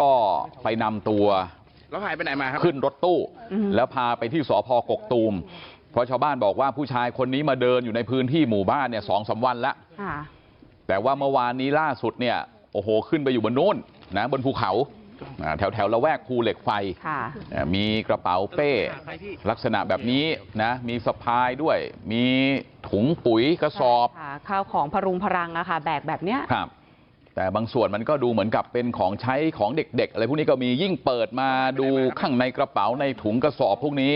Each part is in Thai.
ก็ไปนำตัวแล้วหายไปไหนมาครับขึ้นรถตู้อืมแล้วพาไปที่สพกกตูมเพราะชาวบ้านบอกว่าผู้ชายคนนี้มาเดินอยู่ในพื้นที่หมู่บ้านเนี่ยสองสามวันแล้วค่ะแต่ว่าเมื่อวานนี้ล่าสุดเนี่ยโอ้โหขึ้นไปอยู่บนนู้นนะบนภูเขาอ่าแถวแถวละแวกภูเหล็กไฟค่ะอ่ามีกระเป๋าเป้ลักษณะแบบนี้นะมีสะพายด้วยมีถุงปุ๋ยกระสอบใช่ค่ะข้าวของพรุงพรังอะค่ะแบกแบบเนี้ยครับ แต่บางส่วนมันก็ดูเหมือนกับเป็นของใช้ของเด็กๆอะไรพวกนี้ก็มียิ่งเปิดมาดูข้างในกระเป๋าในถุงกระสอบพวกนี้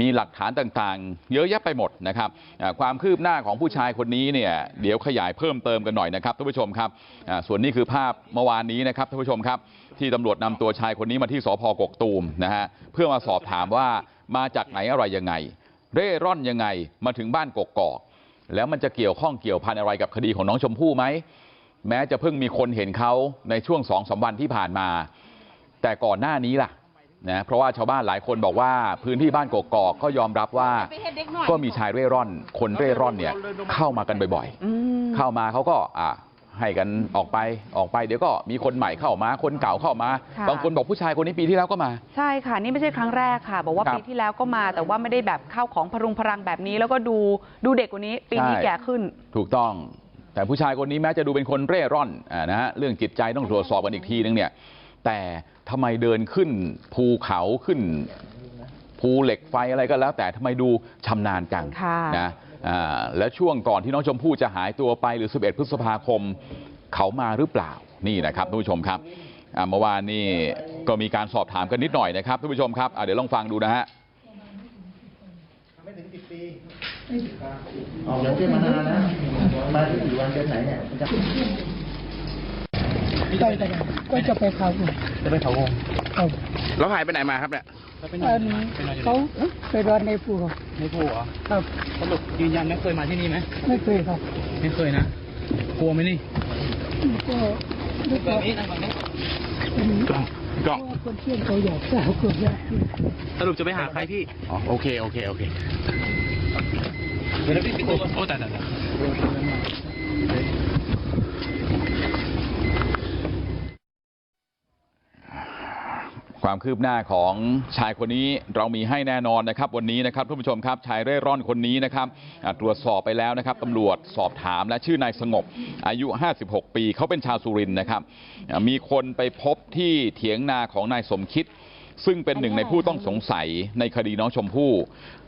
มีหลักฐานต่างๆเยอะแยะไปหมดนะครับอ่าความคืบหน้าของผู้ชายคนนี้เนี่ยเดี๋ยวขยายเพิ่มเติมกันหน่อยนะครับท่านผู้ชมครับอ่าส่วนนี้คือภาพเมื่อวานนี้นะครับท่านผู้ชมครับที่ตำรวจนำตัวชายคนนี้มาที่สพกกตูมนะฮะเพื่อมาสอบถามว่ามาจากไหนอะไรยังไงเร่ร่อนยังไงมาถึงบ้านกกอกแล้วมันจะเกี่ยวข้องเกี่ยวพันอะไรกับคดีของน้องชมพู่ไหม แม้จะเพิ่งมีคนเห็นเขาในช่วงสองสามวันที่ผ่านมาแต่ก่อนหน้านี้ล่ะนะเพราะว่าชาวบ้านหลายคนบอกว่าพื้นที่บ้านกกอกก็ยอมรับว่าก็มีชายเร่ร่อนคนเร่ร่อนเนี่ยเข้ามากันบ่อยอืมๆเข้ามาเขาก็อะให้กันออกไปออกไปเดี๋ยวก็มีคนใหม่เข้ามาคนเก่าเข้ามาค่ะบางคนบอกผู้ชายคนนี้ปีที่แล้วก็มาใช่ค่ะนี่ไม่ใช่ครั้งแรกค่ะบอกว่าครับปีที่แล้วก็มาแต่ว่าไม่ได้แบบข้าวของพรุงพรังแบบนี้แล้วก็ดูดูเด็กกว่านี้ปีนี้ใช่แก่ขึ้นถูกต้อง แต่ผู้ชายคนนี้แม้จะดูเป็นคนเร่ร่อนอ่านะฮะเรื่องจิตใจต้องตรวจสอบกันอีกทีนึงเนี่ยแต่ทำไมเดินขึ้นภูเขาขึ้นภูเหล็กไฟอะไรก็แล้วแต่ทำไมดูชำนาญจังค่ะนะอ่าแล้วช่วงก่อนที่น้องชมพู่จะหายตัวไปหรือ11พฤษภาคมเขามาหรือเปล่านี่นะครับท่านผู้ชมครับอ่าเมื่อวานนี่ก็มีการสอบถามกันนิดหน่อยนะครับท่านผู้ชมครับอ่าเดี๋ยวลองฟังดูนะฮะ ไม่ถึงสิบปี ออกจากเทศมานานนะ มาที่กี่วันเดือนไหนเนี่ยจะไปกันก็จะไปเขาจะไปเขาวงเขาแล้วหายไปไหนมาครับเนี่ยเขาไปรอนในภูเขาไม่ถูเหรอครับสรุปยืนยันไม่เคยมาที่นี่ไหมไม่เคยครับ ไม่เคยนะ กลัวไหมนี่ก็ไม่แบก็บนี้นะแบบนี้นเพราะว่าคนเที่ยงเขาอยากสาวคนอยากสรุปจะไปหาใครพี่ อ๋อ โอเค โอเค โอเค โอ้ต่แต่แต่ความคืบหน้าของชายคนนี้เรามีให้แน่นอนนะครับวันนี้นะครับท่านผู้ชมครับชายเร่ร่อนคนนี้นะครับตรวจสอบไปแล้วนะครับตำรวจสอบถามและชื่อนายสงบอายุ56ปีเขาเป็นชาวสุรินนะครับมีคนไปพบที่เถียงนาของนายสมคิด ซึ่งเป็นหนึ่งในผู้ต้องสงสัยในคดีน้องชมพู่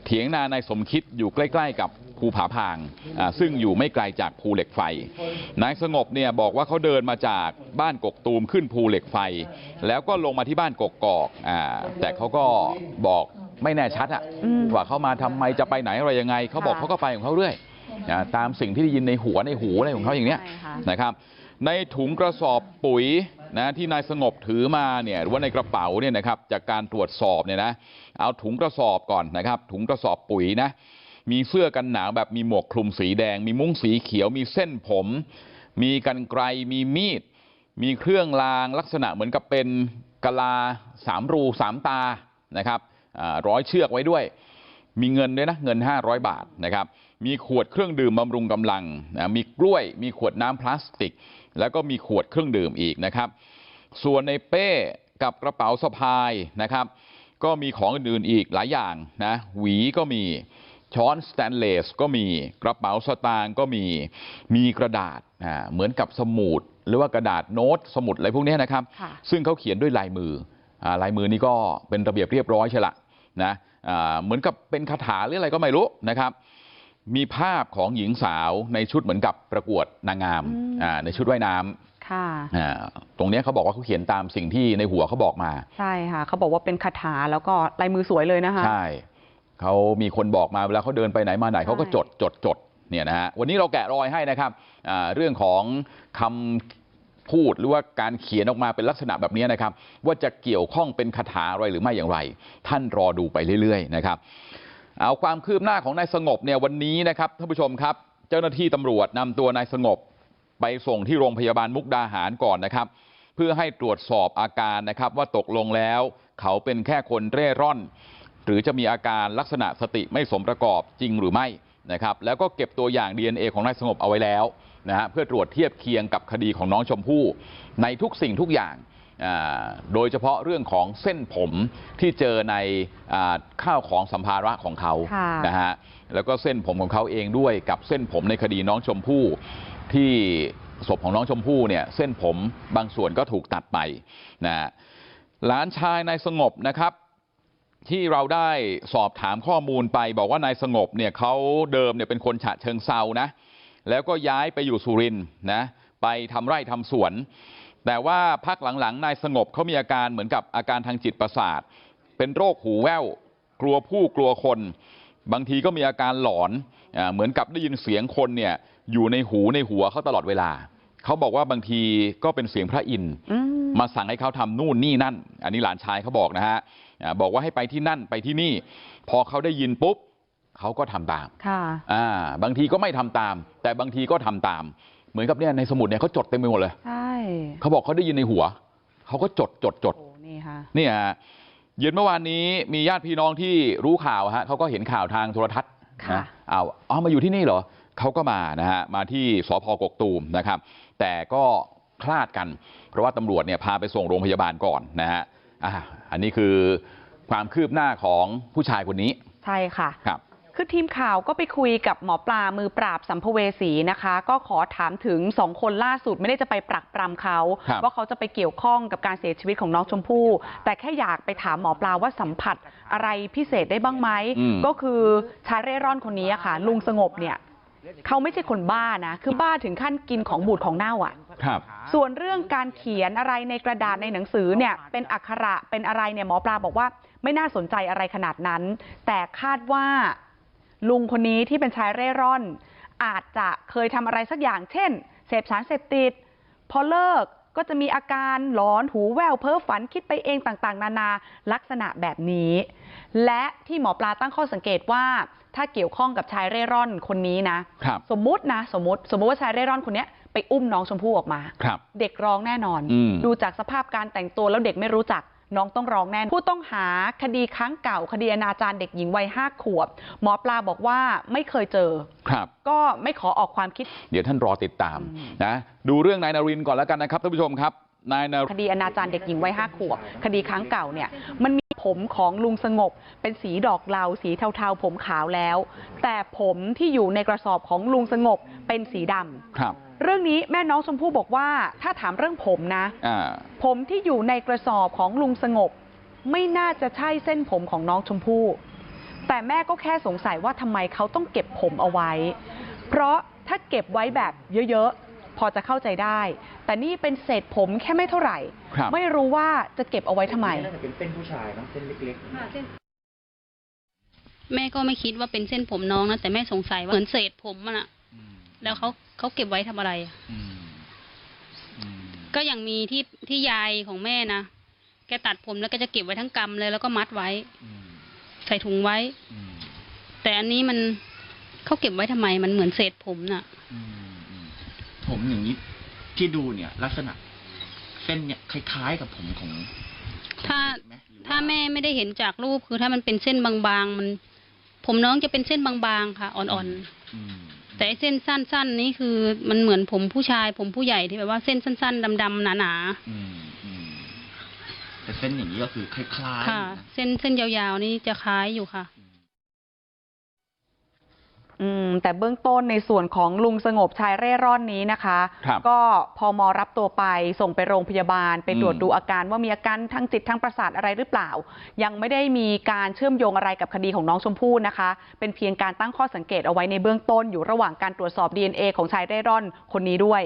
เถียงนานายสมคิดอยู่ใกล้ๆกับภูผาพางอ่าซึ่งอยู่ไม่ไกลจากภูเหล็กไฟนายสงบเนี่ยบอกว่าเขาเดินมาจากบ้านกกตูมขึ้นภูเหล็กไฟแล้วก็ลงมาที่บ้านกกอกอ่าแต่เขาก็บอกไม่แน่ชัดอะอืมว่าเขามาทำไมจะไปไหนอะไรยังไงเขาบอกค่ะเขาก็ไปของเขาเรื่อยอ่าตามสิ่งที่ได้ยินในหัวในหูอะไรของเขาอย่างเนี้ยใช่ค่ะนะครับในถุงกระสอบปุ๋ยนะ ที่นายสงบถือมาเนี่ยหรือว่าในกระเป๋าเนี่ยนะครับจากการตรวจสอบเนี่ยนะเอาถุงกระสอบก่อนนะครับถุงกระสอบปุ๋ยนะมีเสื้อกันหนาวแบบมีหมวกคลุมสีแดงมีมุ้งสีเขียวมีเส้นผมมีกันไกรมีมีดมีเครื่องรางลักษณะเหมือนกับเป็นกะลาสามรูสามตานะครับร้อยเชือกไว้ด้วย มีเงินด้วยนะเงิน500บาทนะครับมีขวดเครื่องดื่มบำรุงกำลังนะมีกล้วยมีขวดน้ำพลาสติกแล้วก็มีขวดเครื่องดื่มอีกนะครับส่วนในเป้กับกระเป๋าสะพายนะครับก็มีของอื่นๆอีกหลายอย่างนะหวีก็มีช้อนสแตนเลสก็มีกระเป๋าสตางค์ก็มีมีกระดาษอ่าเหมือนกับสมุดหรือว่ากระดาษโน้ตสมุดอะไรพวกเนี้ยนะครับค่ะซึ่งเขาเขียนด้วยลายมืออาลายมือนี่ก็เป็นระเบียบเรียบร้อยใช่ละนะอ่า เหมือนกับเป็นคาถาหรืออะไรก็ไม่รู้นะครับมีภาพของหญิงสาวในชุดเหมือนกับประกวดนางงามอืมอ่าในชุดว่ายน้ำค่ะอ่าตรงเนี้ยเขาบอกว่าเขาเขียนตามสิ่งที่ในหัวเขาบอกมาใช่ค่ะเขาบอกว่าเป็นคาถาแล้วก็ลายมือสวยเลยนะคะใช่เขามีคนบอกมาเวลาเขาเดินไปไหนมาไหนเขาก็ใช่จดจดจดเนี่ยนะฮะวันนี้เราแกะรอยให้นะครับอ่าเรื่องของคำ พูดหรือว่าการเขียนออกมาเป็นลักษณะแบบนี้นะครับว่าจะเกี่ยวข้องเป็นคาถาอะไรหรือไม่อย่างไรท่านรอดูไปเรื่อยๆนะครับเอาความคืบหน้าของนายสงบเนี่ยวันนี้นะครับท่านผู้ชมครับเจ้าหน้าที่ตำรวจนำตัวนายสงบไปส่งที่โรงพยาบาลมุกดาหารก่อนนะครับเพื่อให้ตรวจสอบอาการนะครับว่าตกลงแล้วเขาเป็นแค่คนเร่ร่อนหรือจะมีอาการลักษณะสติไม่สมประกอบจริงหรือไม่นะครับแล้วก็เก็บตัวอย่าง DNA ของนายสงบเอาไว้แล้ว นะฮะเพื่อตรวจเทียบเคียงกับคดีของน้องชมพู่ในทุกสิ่งทุกอย่างอ่าโดยเฉพาะเรื่องของเส้นผมที่เจอในอ่าข้าวของสัมภาระของเขาค่ะนะฮะแล้วก็เส้นผมของเขาเองด้วยกับเส้นผมในคดีน้องชมพู่ที่ศพของน้องชมพู่เนี่ยเส้นผมบางส่วนก็ถูกตัดไปนะฮะหลานชายนายสงบนะครับที่เราได้สอบถามข้อมูลไปบอกว่านายสงบเนี่ยเขาเดิมเนี่ยเป็นคนฉะเชิงเซานะ แล้วก็ย้ายไปอยู่สุรินทร์นะไปทำไร่ทำสวนแต่ว่าพักหลังๆนายสงบเขามีอาการเหมือนกับอาการทางจิตประสาทเป็นโรคหูแว่วกลัวผู้กลัวคนบางทีก็มีอาการหลอนอาเหมือนกับได้ยินเสียงคนเนี่ยอยู่ในหูในหัวเขาตลอดเวลาเขาบอกว่าบางทีก็เป็นเสียงพระอินทร์อืมมาสั่งให้เขาทำนู่นนี่นั่นอันนี้หลานชายเขาบอกนะฮะอ่าบอกว่าให้ไปที่นั่นไปที่นี่พอเขาได้ยินปุ๊บ เขาก็ทำตามค่ะอ่าบางทีก็ไม่ทำตามแต่บางทีก็ทำตามเหมือนกับเนี่ยในสมุดเนี่ยเขาจดเต็มไปหมดเลยใช่เขาบอกเขาได้ยินในหัวเขาก็จดจดจดโอ้นี่ค่ะเนี่ยฮะเย็นเมื่อวานนี้มีญาติพี่น้องที่รู้ข่าวฮะเขาก็เห็นข่าวทางโทรทัศน์ค่ะนะเอาเอามาอยู่ที่นี่เหรอเขาก็มานะฮะมาที่สพกกตูมนะครับแต่ก็คลาดกันเพราะว่าตำรวจเนี่ยพาไปส่งโรงพยาบาลก่อนนะฮะอ่าอันนี้คือความคืบหน้าของผู้ชายคนนี้ใช่ค่ะ ครับคือทีมข่าวก็ไปคุยกับหมอปลามือปราบสัมภเวสีนะคะก็ขอถามถึงสองคนล่าสุดไม่ได้จะไปปรักปรำเขาครับว่าเขาจะไปเกี่ยวข้องกับการเสียชีวิตของน้องชมพู่แต่แค่อยากไปถามหมอปลาว่าสัมผัสอะไรพิเศษได้บ้างไหมอืมก็คือชายเร่ร่อนคนนี้อะค่ะลุงสงบเนี่ยเขาไม่ใช่คนบ้านะคือบ้าถึงขั้นกินของบูดของเน่าอะครับส่วนเรื่องการเขียนอะไรในกระดาษในหนังสือเนี่ยเป็นอักขระเป็นอะไรเนี่ยหมอปลาบอกว่าไม่น่าสนใจอะไรขนาดนั้นแต่คาดว่า ลุงคนนี้ที่เป็นชายเร่ร่อนอาจจะเคยทำอะไรสักอย่างเช่นเสพสารเสพติดพอเลิกก็จะมีอาการหลอนหูแว่วเพ้อฝันคิดไปเองต่างๆนานาลักษณะแบบนี้และที่หมอปลาตั้งข้อสังเกตว่าถ้าเกี่ยวข้องกับชายเร่ร่อนคนนี้นะครับสมมุตินะสมมติสมมติว่าชายเร่ร่อนคนเนี้ยไปอุ้มน้องชมพู่ออกมาครับเด็กร้องแน่นอนอืมดูจากสภาพการแต่งตัวแล้วเด็กไม่รู้จัก น้องต้องร้องแน่นผู้ต้องหาคดีครั้งเก่าคดีอนาจารเด็กหญิงวัยห้าขวบหมอปลาบอกว่าไม่เคยเจอครับก็ไม่ขอออกความคิดเดี๋ยวท่านรอติดตามอืมนะดูเรื่องนายนารินทร์ก่อนแล้วกันนะครับท่านผู้ชมครับนายนาคดีอนาจารเด็กหญิงวัยห้าขวบคดีครั้งเก่าเนี่ยมันมี ผมของลุงสงบเป็นสีดอกเหลาสีเทาๆผมขาวแล้วแต่ผมที่อยู่ในกระสอบของลุงสงบเป็นสีดำครับเรื่องนี้แม่น้องชมพู่บอกว่าถ้าถามเรื่องผมนะอ่าผมที่อยู่ในกระสอบของลุงสงบไม่น่าจะใช่เส้นผมของน้องชมพู่แต่แม่ก็แค่สงสัยว่าทำไมเขาต้องเก็บผมเอาไว้เพราะถ้าเก็บไว้แบบเยอะๆพอจะเข้าใจได้ แต่นี่เป็นเศษผมแค่ไม่เท่าไหร่ครับไม่รู้ว่าจะเก็บเอาไว้ทำไมน่าจะเป็นเส้นผู้ชายเนอะเส้นเล็กแม่ก็ไม่คิดว่าเป็นเส้นผมน้องนะแต่แม่สงสัยว่าเหมือนเศษผมมันอะแล้วเขาเขาเก็บไว้ทำอะไรอะก็อย่างมีที่ที่ยายของแม่นะแกตัดผมแล้วก็จะเก็บไว้ทั้งกำเลยแล้วก็มัดไว้ใส่ถุงไว้แต่อันนี้มันเขาเก็บไว้ทำไมมันเหมือนเศษผมน่ะผมอย่างนี้ ที่ดูเนี่ยลักษณะเส้นเนี่ยคล้ายๆกับผมของถ้าไหมหรือว่ถ้าแม่ไม่ได้เห็นจากรูปคือถ้ามันเป็นเส้นบางๆมัน ผมน้องจะเป็นเส้นบางๆค่ะ อ่อนอืมๆแต่ไอ้เส้นสั้น ๆ นี่คือมันเหมือนผมผู้ชาย ผมผู้ใหญ่ที่แบบว่าเส้นสั้น ๆดำๆหนาอืมอืมแต่เส้นอย่างนี้ก็คือคล้ายๆๆค่ะนะเส้นเส้นยาวๆนี่จะคล้ายอยู่ค่ะ อืมแต่เบื้องต้นในส่วนของลุงสงบชายเร่ร่อนนี้นะคะครับก็พอมอรับตัวไปส่งไปโรงพยาบาลไปตรวจอืมดูอาการว่ามีอาการทางจิตทางประสาทอะไรหรือเปล่ายังไม่ได้มีการเชื่อมโยงอะไรกับคดีของน้องชมพู่นะคะเป็นเพียงการตั้งข้อสังเกตเอาไว้ในเบื้องต้นอยู่ระหว่างการตรวจสอบ DNA ของชายเร่ร่อนคนนี้ด้วย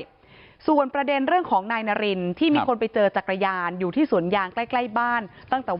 ส่วนประเด็นเรื่องของนายนรินทร์ที่มีครับคนไปเจอจักรยานอยู่ที่สวนยางใกล้ๆบ้านตั้งแต่